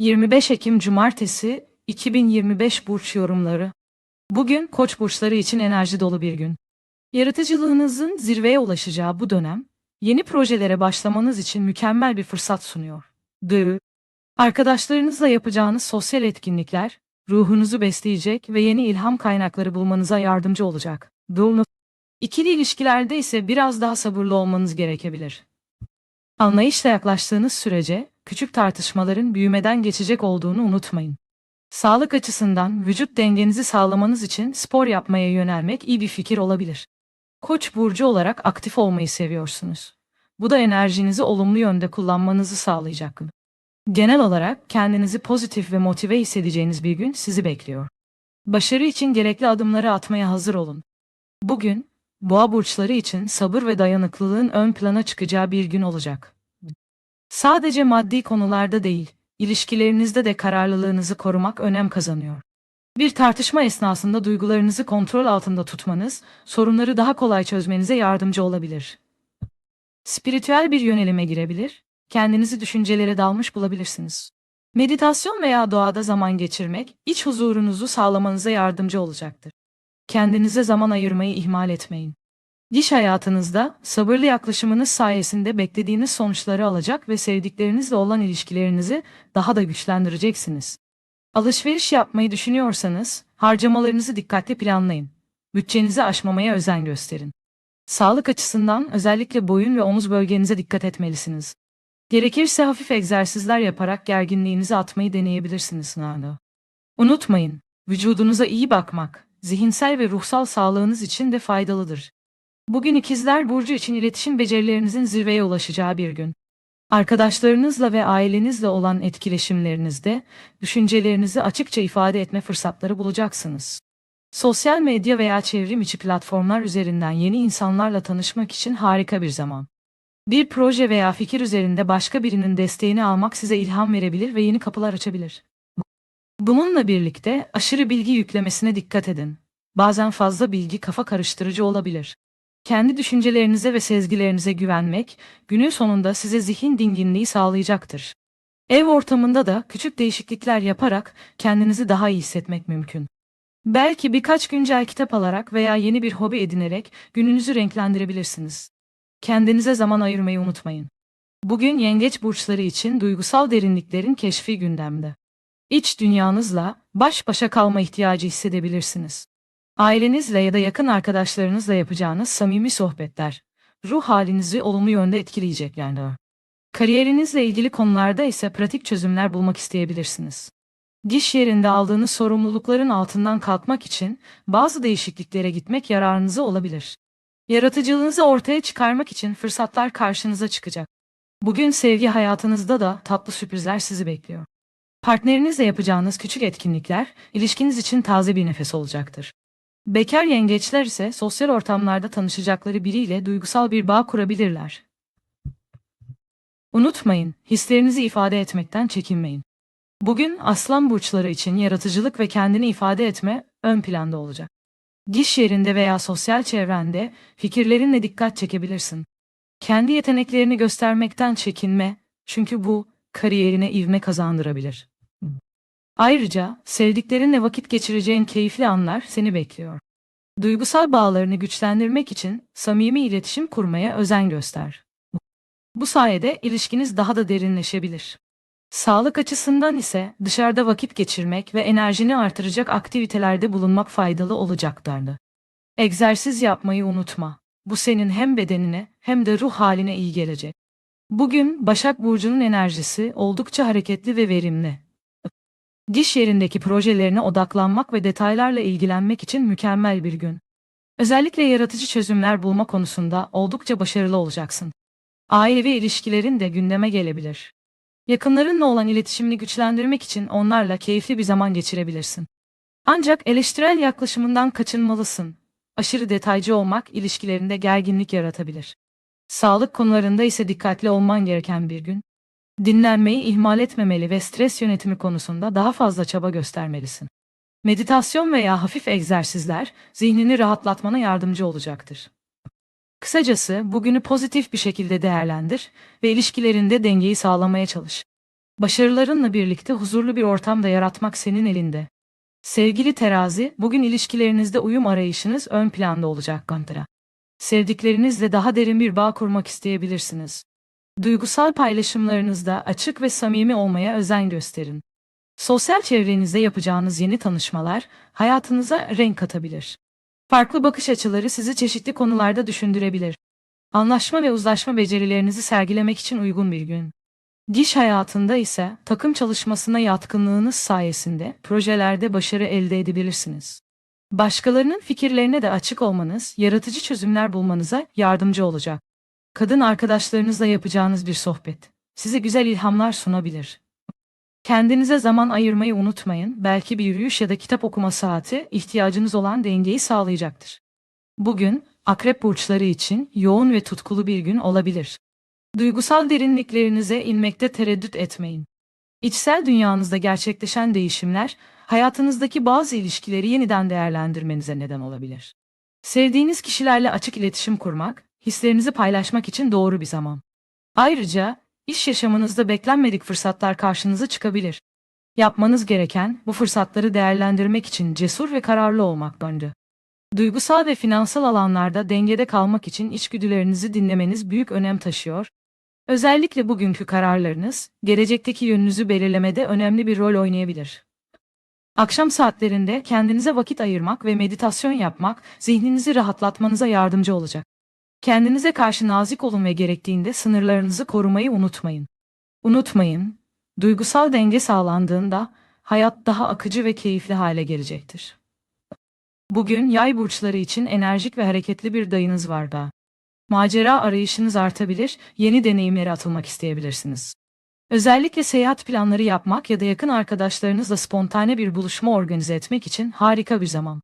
25 Ekim Cumartesi 2025 Burç Yorumları Bugün Koç burçları için enerji dolu bir gün. Yaratıcılığınızın zirveye ulaşacağı bu dönem, yeni projelere başlamanız için mükemmel bir fırsat sunuyor. Dırı Arkadaşlarınızla yapacağınız sosyal etkinlikler, ruhunuzu besleyecek ve yeni ilham kaynakları bulmanıza yardımcı olacak. Dolunay İkili ilişkilerde ise biraz daha sabırlı olmanız gerekebilir. Anlayışla yaklaştığınız sürece küçük tartışmaların büyümeden geçecek olduğunu unutmayın. Sağlık açısından vücut dengenizi sağlamanız için spor yapmaya yönelmek iyi bir fikir olabilir. Koç burcu olarak aktif olmayı seviyorsunuz. Bu da enerjinizi olumlu yönde kullanmanızı sağlayacak. Genel olarak kendinizi pozitif ve motive hissedeceğiniz bir gün sizi bekliyor. Başarı için gerekli adımları atmaya hazır olun. Bugün Boğa burçları için sabır ve dayanıklılığın ön plana çıkacağı bir gün olacak. Sadece maddi konularda değil, ilişkilerinizde de kararlılığınızı korumak önem kazanıyor. Bir tartışma esnasında duygularınızı kontrol altında tutmanız, sorunları daha kolay çözmenize yardımcı olabilir. Spiritüel bir yönelime girebilir, kendinizi düşüncelere dalmış bulabilirsiniz. Meditasyon veya doğada zaman geçirmek, iç huzurunuzu sağlamanıza yardımcı olacaktır. Kendinize zaman ayırmayı ihmal etmeyin. İş hayatınızda sabırlı yaklaşımınız sayesinde beklediğiniz sonuçları alacak ve sevdiklerinizle olan ilişkilerinizi daha da güçlendireceksiniz. Alışveriş yapmayı düşünüyorsanız harcamalarınızı dikkatli planlayın. Bütçenizi aşmamaya özen gösterin. Sağlık açısından özellikle boyun ve omuz bölgenize dikkat etmelisiniz. Gerekirse hafif egzersizler yaparak gerginliğinizi atmayı deneyebilirsiniz. Nano. Unutmayın, vücudunuza iyi bakmak, zihinsel ve ruhsal sağlığınız için de faydalıdır. Bugün ikizler burcu için iletişim becerilerinizin zirveye ulaşacağı bir gün. Arkadaşlarınızla ve ailenizle olan etkileşimlerinizde düşüncelerinizi açıkça ifade etme fırsatları bulacaksınız. Sosyal medya veya çevrim içi platformlar üzerinden yeni insanlarla tanışmak için harika bir zaman. Bir proje veya fikir üzerinde başka birinin desteğini almak size ilham verebilir ve yeni kapılar açabilir. Bununla birlikte aşırı bilgi yüklemesine dikkat edin. Bazen fazla bilgi kafa karıştırıcı olabilir. Kendi düşüncelerinize ve sezgilerinize güvenmek, günün sonunda size zihin dinginliği sağlayacaktır. Ev ortamında da küçük değişiklikler yaparak kendinizi daha iyi hissetmek mümkün. Belki birkaç güncel kitap alarak veya yeni bir hobi edinerek gününüzü renklendirebilirsiniz. Kendinize zaman ayırmayı unutmayın. Bugün yengeç burçları için duygusal derinliklerin keşfi gündemde. İç dünyanızla baş başa kalma ihtiyacı hissedebilirsiniz. Ailenizle ya da yakın arkadaşlarınızla yapacağınız samimi sohbetler, ruh halinizi olumlu yönde etkileyecek yani. Kariyerinizle ilgili konularda ise pratik çözümler bulmak isteyebilirsiniz. Diş yerinde aldığınız sorumlulukların altından kalkmak için bazı değişikliklere gitmek yararınıza olabilir. Yaratıcılığınızı ortaya çıkarmak için fırsatlar karşınıza çıkacak. Bugün sevgi hayatınızda da tatlı sürprizler sizi bekliyor. Partnerinizle yapacağınız küçük etkinlikler ilişkiniz için taze bir nefes olacaktır. Bekar yengeçler ise sosyal ortamlarda tanışacakları biriyle duygusal bir bağ kurabilirler. Unutmayın, hislerinizi ifade etmekten çekinmeyin. Bugün aslan burçları için yaratıcılık ve kendini ifade etme ön planda olacak. Giş yerinde veya sosyal çevrende fikirlerinle dikkat çekebilirsin. Kendi yeteneklerini göstermekten çekinme çünkü bu kariyerine ivme kazandırabilir. Ayrıca sevdiklerinle vakit geçireceğin keyifli anlar seni bekliyor. Duygusal bağlarını güçlendirmek için samimi iletişim kurmaya özen göster. Bu sayede ilişkiniz daha da derinleşebilir. Sağlık açısından ise dışarıda vakit geçirmek ve enerjini artıracak aktivitelerde bulunmak faydalı olacaklardı. Egzersiz yapmayı unutma. Bu senin hem bedenine hem de ruh haline iyi gelecek. Bugün Başak Burcu'nun enerjisi oldukça hareketli ve verimli. Diş yerindeki projelerine odaklanmak ve detaylarla ilgilenmek için mükemmel bir gün. Özellikle yaratıcı çözümler bulma konusunda oldukça başarılı olacaksın. Ailevi ilişkilerin de gündeme gelebilir. Yakınlarınla olan iletişimini güçlendirmek için onlarla keyifli bir zaman geçirebilirsin. Ancak eleştirel yaklaşımından kaçınmalısın. Aşırı detaycı olmak ilişkilerinde gerginlik yaratabilir. Sağlık konularında ise dikkatli olman gereken bir gün. Dinlenmeyi ihmal etmemeli ve stres yönetimi konusunda daha fazla çaba göstermelisin. Meditasyon veya hafif egzersizler zihnini rahatlatmana yardımcı olacaktır. Kısacası bugünü pozitif bir şekilde değerlendir ve ilişkilerinde dengeyi sağlamaya çalış. Başarılarınla birlikte huzurlu bir ortamda yaratmak senin elinde. Sevgili terazi, bugün ilişkilerinizde uyum arayışınız ön planda olacak Gantara. Sevdiklerinizle daha derin bir bağ kurmak isteyebilirsiniz. Duygusal paylaşımlarınızda açık ve samimi olmaya özen gösterin. Sosyal çevrenizde yapacağınız yeni tanışmalar hayatınıza renk katabilir. Farklı bakış açıları sizi çeşitli konularda düşündürebilir. Anlaşma ve uzlaşma becerilerinizi sergilemek için uygun bir gün. Diş hayatında ise takım çalışmasına yatkınlığınız sayesinde projelerde başarı elde edebilirsiniz. Başkalarının fikirlerine de açık olmanız, yaratıcı çözümler bulmanıza yardımcı olacak. Kadın arkadaşlarınızla yapacağınız bir sohbet size güzel ilhamlar sunabilir. Kendinize zaman ayırmayı unutmayın. Belki bir yürüyüş ya da kitap okuma saati ihtiyacınız olan dengeyi sağlayacaktır. Bugün akrep burçları için yoğun ve tutkulu bir gün olabilir. Duygusal derinliklerinize inmekte tereddüt etmeyin. İçsel dünyanızda gerçekleşen değişimler hayatınızdaki bazı ilişkileri yeniden değerlendirmenize neden olabilir. Sevdiğiniz kişilerle açık iletişim kurmak, hislerinizi paylaşmak için doğru bir zaman. Ayrıca iş yaşamınızda beklenmedik fırsatlar karşınıza çıkabilir. Yapmanız gereken bu fırsatları değerlendirmek için cesur ve kararlı olmak bence. Duygusal ve finansal alanlarda dengede kalmak için içgüdülerinizi dinlemeniz büyük önem taşıyor. Özellikle bugünkü kararlarınız, gelecekteki yönünüzü belirlemede önemli bir rol oynayabilir. Akşam saatlerinde kendinize vakit ayırmak ve meditasyon yapmak zihninizi rahatlatmanıza yardımcı olacak. Kendinize karşı nazik olun ve gerektiğinde sınırlarınızı korumayı unutmayın. Unutmayın, duygusal denge sağlandığında hayat daha akıcı ve keyifli hale gelecektir. Bugün yay burçları için enerjik ve hareketli bir dayınız var da. Macera arayışınız artabilir, yeni deneyimlere atılmak isteyebilirsiniz. Özellikle seyahat planları yapmak ya da yakın arkadaşlarınızla spontane bir buluşma organize etmek için harika bir zaman.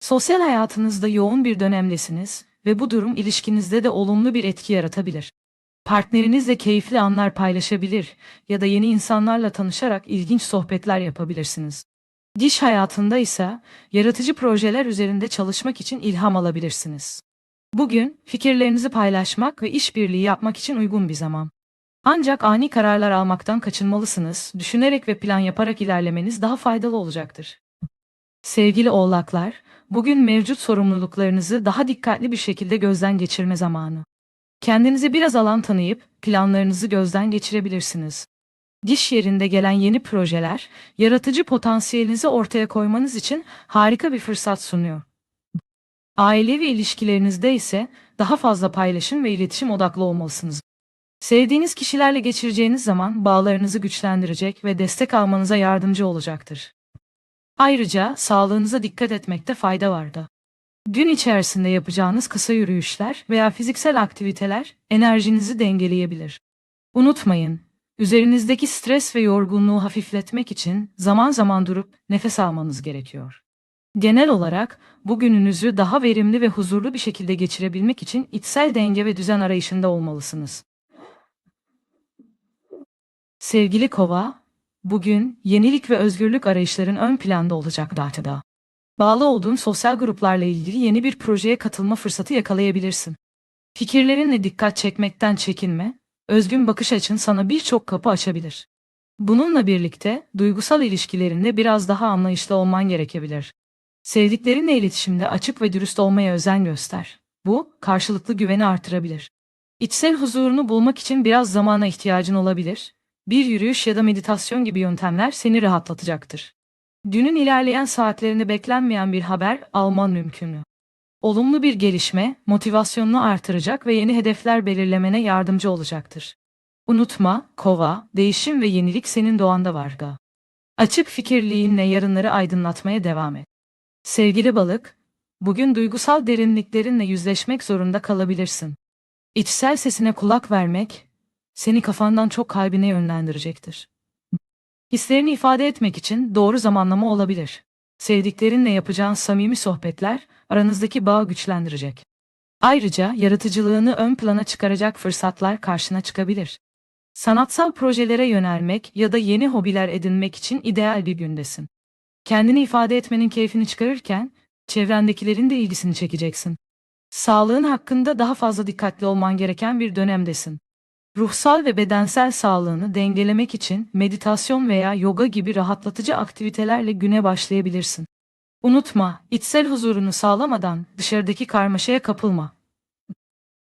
Sosyal hayatınızda yoğun bir dönemdesiniz ve bu durum ilişkinizde de olumlu bir etki yaratabilir. Partnerinizle keyifli anlar paylaşabilir ya da yeni insanlarla tanışarak ilginç sohbetler yapabilirsiniz. Diş hayatında ise yaratıcı projeler üzerinde çalışmak için ilham alabilirsiniz. Bugün fikirlerinizi paylaşmak ve işbirliği yapmak için uygun bir zaman. Ancak ani kararlar almaktan kaçınmalısınız. Düşünerek ve plan yaparak ilerlemeniz daha faydalı olacaktır. Sevgili oğlaklar, bugün mevcut sorumluluklarınızı daha dikkatli bir şekilde gözden geçirme zamanı. Kendinize biraz alan tanıyıp planlarınızı gözden geçirebilirsiniz. Diş yerinde gelen yeni projeler, yaratıcı potansiyelinizi ortaya koymanız için harika bir fırsat sunuyor. Ailevi ilişkilerinizde ise daha fazla paylaşım ve iletişim odaklı olmalısınız. Sevdiğiniz kişilerle geçireceğiniz zaman bağlarınızı güçlendirecek ve destek almanıza yardımcı olacaktır. Ayrıca sağlığınıza dikkat etmekte fayda vardı. Gün içerisinde yapacağınız kısa yürüyüşler veya fiziksel aktiviteler enerjinizi dengeleyebilir. Unutmayın, üzerinizdeki stres ve yorgunluğu hafifletmek için zaman zaman durup nefes almanız gerekiyor. Genel olarak bugününüzü daha verimli ve huzurlu bir şekilde geçirebilmek için içsel denge ve düzen arayışında olmalısınız. Sevgili Kova, bugün yenilik ve özgürlük arayışların ön planda olacak datada. Bağlı olduğun sosyal gruplarla ilgili yeni bir projeye katılma fırsatı yakalayabilirsin. Fikirlerinle dikkat çekmekten çekinme, özgün bakış açın sana birçok kapı açabilir. Bununla birlikte duygusal ilişkilerinde biraz daha anlayışlı olman gerekebilir. Sevdiklerinle iletişimde açık ve dürüst olmaya özen göster. Bu, karşılıklı güveni artırabilir. İçsel huzurunu bulmak için biraz zamana ihtiyacın olabilir. Bir yürüyüş ya da meditasyon gibi yöntemler seni rahatlatacaktır. Dünün ilerleyen saatlerinde beklenmeyen bir haber alman mümkün mü? Olumlu bir gelişme, motivasyonunu artıracak ve yeni hedefler belirlemene yardımcı olacaktır. Unutma, kova, değişim ve yenilik senin doğanda varga. Açık fikirliğinle yarınları aydınlatmaya devam et. Sevgili balık, bugün duygusal derinliklerinle yüzleşmek zorunda kalabilirsin. İçsel sesine kulak vermek, seni kafandan çok kalbine yönlendirecektir. Hislerini ifade etmek için doğru zamanlama olabilir. Sevdiklerinle yapacağın samimi sohbetler aranızdaki bağı güçlendirecek. Ayrıca yaratıcılığını ön plana çıkaracak fırsatlar karşına çıkabilir. Sanatsal projelere yönelmek ya da yeni hobiler edinmek için ideal bir gündesin. Kendini ifade etmenin keyfini çıkarırken çevrendekilerin de ilgisini çekeceksin. Sağlığın hakkında daha fazla dikkatli olman gereken bir dönemdesin. Ruhsal ve bedensel sağlığını dengelemek için meditasyon veya yoga gibi rahatlatıcı aktivitelerle güne başlayabilirsin. Unutma, içsel huzurunu sağlamadan dışarıdaki karmaşaya kapılma.